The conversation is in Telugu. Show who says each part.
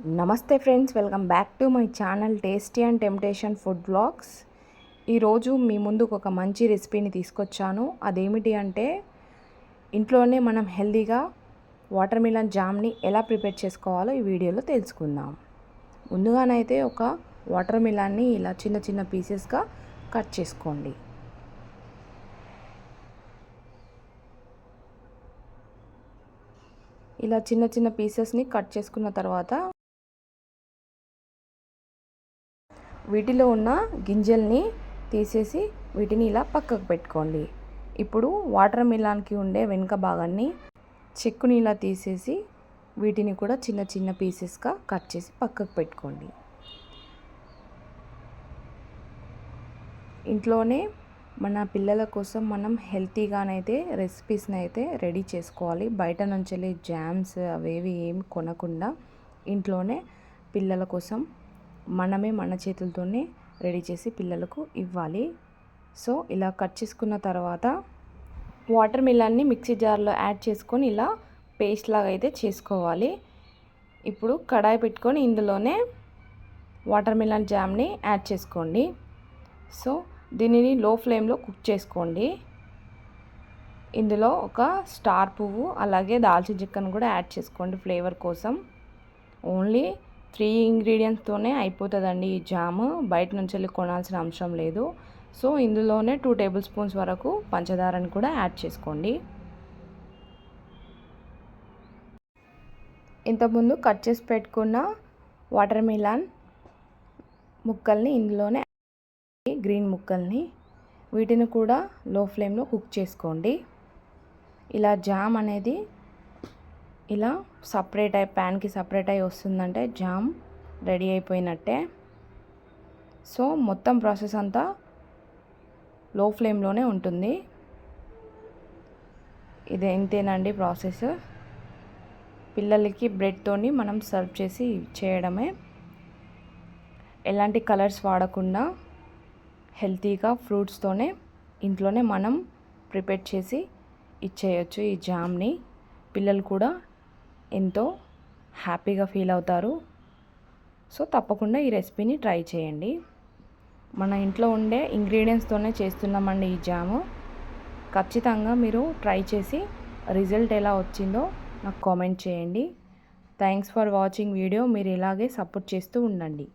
Speaker 1: నమస్తే friends welcome back to my channel tasty and temptation food blogs ఈరోజు మీ ముందుకు ఒక మంచి రెసిపీని తీసుకొచ్చాను. అదేమిటి అంటే ఇంట్లోనే మనం హెల్దీగా వాటర్ మిలన్ జామ్ని ఎలా ప్రిపేర్ చేసుకోవాలో ఈ వీడియోలో తెలుసుకుందాం. ముందుగానైతే ఒక వాటర్ మిలాన్ని ఇలా చిన్న చిన్న పీసెస్గా కట్ చేసుకోండి. ఇలా చిన్న చిన్న పీసెస్ని కట్ చేసుకున్న తర్వాత వీటిలో ఉన్న గింజల్ని తీసేసి వీటిని ఇలా పక్కకు పెట్టుకోండి. ఇప్పుడు వాటర్ మిలాన్కి ఉండే వెనుక భాగాన్ని చెక్కుని ఇలా తీసేసి వీటిని కూడా చిన్న చిన్న పీసెస్గా కట్ చేసి పక్కకు పెట్టుకోండి. ఇంట్లోనే మన పిల్లల కోసం మనం హెల్తీగానైతే రెసిపీస్ని అయితే రెడీ చేసుకోవాలి. బయట నుంచి వెళ్ళి జామ్స్ అవేవి ఏమి కొనకుండా ఇంట్లోనే పిల్లల కోసం మనమే మన చేతులతోనే రెడీ చేసి పిల్లలకు ఇవ్వాలి. సో ఇలా కట్ చేసుకున్న తర్వాత వాటర్ మిలాన్ని మిక్సీ జార్లో యాడ్ చేసుకొని ఇలా పేస్ట్ లాగా అయితే చేసుకోవాలి. ఇప్పుడు కడాయి పెట్టుకొని ఇందులోనే వాటర్ మిలన్ జామ్ని యాడ్ చేసుకోండి. సో దీనిని లో ఫ్లేమ్లో కుక్ చేసుకోండి. ఇందులో ఒక స్టార్ పువ్వు అలాగే దాల్చిన చికెన్ కూడా యాడ్ చేసుకోండి ఫ్లేవర్ కోసం. ఓన్లీ త్రీ ఇంగ్రీడియంట్స్తోనే అయిపోతుందండి ఈ జామ్. బయట నుంచి వెళ్ళి కొనాల్సిన అవసరం లేదు. సో ఇందులోనే టూ టేబుల్ స్పూన్స్ వరకు పంచదారని కూడా యాడ్ చేసుకోండి. ఇంతకుముందు కట్ చేసి పెట్టుకున్న వాటర్ మిలాన్ ముక్కల్ని ఇందులోనే గ్రీన్ ముక్కల్ని వీటిని కూడా లో ఫ్లేమ్లో కుక్ చేసుకోండి. ఇలా జామ్ అనేది ఇలా సపరేట్ అయి ప్యాన్కి సపరేట్ అయి వస్తుందంటే జామ్ రెడీ అయిపోయినట్టే. సో మొత్తం ప్రాసెస్ అంతా లో ఫ్లేమ్లోనే ఉంటుంది. ఇది ఇంతేనండి ప్రాసెస్. పిల్లలకి బ్రెడ్తోని మనం సర్వ్ చేసి చేయడమే. ఎలాంటి కలర్స్ వాడకుండా హెల్తీగా ఫ్రూట్స్తోనే ఇంట్లోనే మనం ప్రిపేర్ చేసి ఇచ్చేయచ్చు ఈ జామ్ని. పిల్లలు కూడా ఎంతో హ్యాపీగా ఫీల్ అవుతారు. సో తప్పకుండా ఈ రెసిపీని ట్రై చేయండి. మన ఇంట్లో ఉండే ఇంగ్రీడియంట్స్తోనే చేస్తున్నామండి ఈ జాము. ఖచ్చితంగా మీరు ట్రై చేసి రిజల్ట్ ఎలా వచ్చిందో నాకు కామెంట్ చేయండి. Thanks for watching video. మీరు ఇలాగే సపోర్ట్ చేస్తూ ఉండండి.